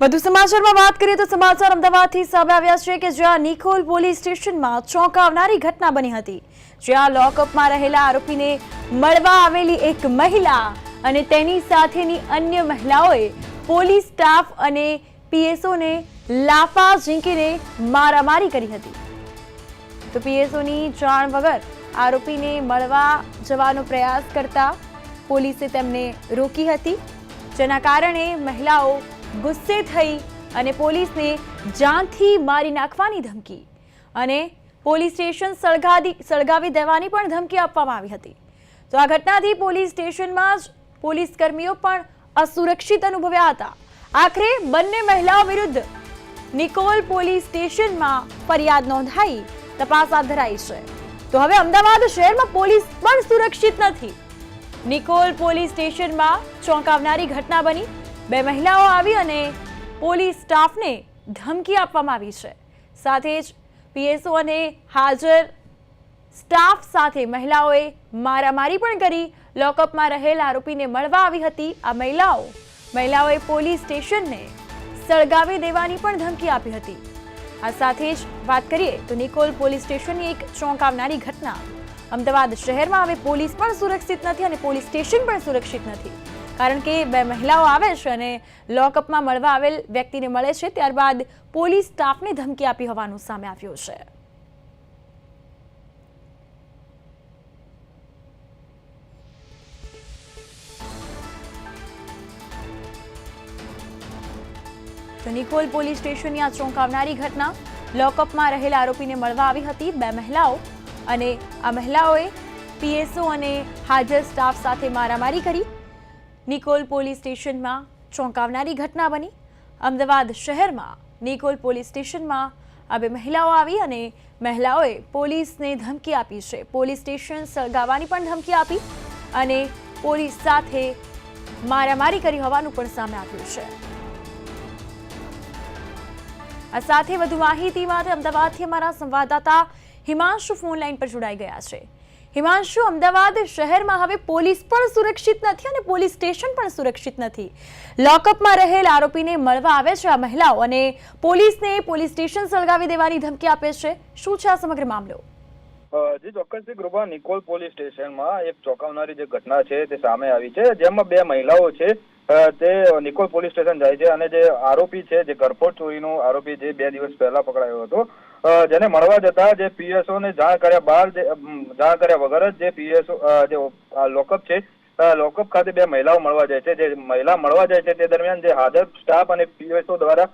વધુ સમાચારમાં વાત કરીએ તો સમાચાર અમદાવાદથી સામે આવ્યા છે કે જ્યાં નિકોલ પોલીસ સ્ટેશનમાં ચોંકાવનારી ઘટના બની હતી. જ્યાં લોકઅપમાં રહેલા આરોપીને મળવા આવેલી એક મહિલા અને તેની સાથેની અન્ય મહિલાઓએ પોલીસ સ્ટાફ અને પીએસઓને લાફા ઝીંકીને મારામારી કરી હતી. તો પીએસઓની જાણ વગર આરોપીને મળવા જવાનો પ્રયાસ કરતા પોલીસે તેમને રોકી હતી. જેના કારણે મહિલાઓ ગુસ્સે થઈ અને પોલીસને જાનથી મારી નાખવાની ધમકી અને પોલીસ સ્ટેશન સળગાવી સળગાવી દેવાની પણ ધમકી આપવામાં આવી હતી. તો આ ઘટનાથી પોલીસ સ્ટેશનમાં જ પોલીસ કર્મીઓ પણ અસુરક્ષિત અનુભવ્યા હતા. આખરે બંને મહિલાઓ વિરુદ્ધ નિકોલ પોલીસ સ્ટેશનમાં ફરિયાદ નોંધાઈ, તપાસ હાથ ધરાઈ છે. તો હવે અમદાવાદ શહેરમાં પોલીસ પણ સુરક્ષિત નથી. નિકોલ પોલીસ સ્ટેશનમાં ચોંકાવનારી ઘટના બની. બે મહિલાઓ આવી અને પોલીસ સ્ટાફને ધમકી આપવામાં આવી છે. સાથે જ પીએસઓ અને હાજર સ્ટાફ સાથે મહિલાઓએ મારામારી પણ કરી. લોકઅપમાં રહેલ આરોપીને મળવા આવી હતી આ મહિલાઓ. મહિલાઓએ પોલીસ સ્ટેશનને સળગાવી દેવાની પણ ધમકી આપી હતી. આ સાથે જ વાત કરીએ તો નિકોલ પોલીસ સ્ટેશનની એક ચોંકાવનારી ઘટના. અમદાવાદ શહેરમાં હવે પોલીસ પણ સુરક્ષિત નથી અને પોલીસ સ્ટેશન પણ સુરક્ષિત નથી. કારણ કે બે મહિલાઓ આવે છે અને લોકઅપમાં મળવા આવેલ વ્યક્તિને મળે છે, ત્યારબાદ પોલીસ સ્ટાફને ધમકી આપી હોવાનું સામે આવ્યું છે. નિકોલ પોલીસ સ્ટેશનની આ ચોંકાવનારી ઘટના, લોકઅપમાં રહેલા આરોપીને મળવા આવી હતી બે મહિલાઓ અને આ મહિલાઓએ પીએસઓ અને હાજર સ્ટાફ સાથે મારામારી કરી નિકોલ પોલીસ સ્ટેશનમાં ચોંકાવનારી ઘટના બની. અમદાવાદ શહેરમાં નિકોલ પોલીસ સ્ટેશનમાં આ બે મહિલાઓ આવી અને મહિલાઓએ પોલીસને ધમકી આપી છે. પોલીસ સ્ટેશન સળગાવવાની પણ ધમકી આપી અને પોલીસ સાથે મારામારી કરી હોવાનું પણ સામે આવ્યું છે. આ સાથે વધુ માહિતી માટે અમદાવાદથી અમારા સંવાદદાતા હિમાંશુ ફોન લાઈન પર જોડાઈ ગયા છે. હિમાંશુ, અમદાવાદ શહેરમાં હવે પોલીસ પણ સુરક્ષિત નથી અને પોલીસ સ્ટેશન પણ સુરક્ષિત નથી. લોકઅપમાં રહેલ આરોપીને મળવા આવે છે આ મહિલાઓ અને પોલીસને પોલીસ સ્ટેશન સળગાવી દેવાની ધમકી આપે છે. શું છે આ સમગ્ર મામલો? જે ચોક્કસ છે ગૃહા નિકોલ પોલીસ સ્ટેશનમાં એક ચોંકાવનારી જે ઘટના છે તે સામે આવી છે. જેમાં બે મહિલાઓ છે તે નિકોલ પોલીસ સ્ટેશન જાય છે અને જે આરોપી છે, જે ઘરફોડ ચોરીનો આરોપી જે બે દિવસ પહેલા પકડાયો હતો. જેને મળવા જતા જે પીએસઓ ને જાણ કર્યા બહાર જાણ કર્યા વગર જ જે પીએસઓ જે લોકઅપ છે લોકઅપ ખાતે બે મહિલાઓ મળવા જાય છે. જે મહિલા મળવા જાય છે તે દરમિયાન જે હાજર સ્ટાફ અને પીએસઓ દ્વારા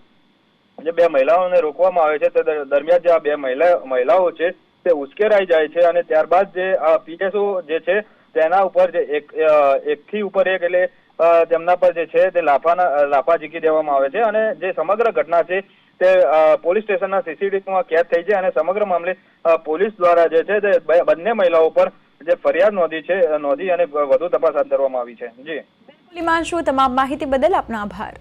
જે બે મહિલાઓને રોકવામાં આવે છે તે દરમિયાન જે આ બે મહિલા, મહિલાઓ છે તે ઉશ્કેરાઈ જાય છે અને ત્યારબાદ જે પીએસઓ જે છે તેના ઉપર જે એક એકથી ઉપર એક એટલે તેમના પર જે છે તે લાફાના, લાફા ઝીકી દેવામાં આવે છે અને જે સમગ્ર ઘટના છે તે પોલીસ સ્ટેશનના સીસીટીવીમાં કેદ થઈ છે અને સમગ્ર મામલે પોલીસ દ્વારા જે છે તે બંને મહિલાઓ પર જે ફરિયાદ નોંધી છે નોંધી અને વધુ તપાસ હાથ ધરવામાં આવી છે. જી. બિલકુલ તમામ માહિતી બદલ આપનો આભાર.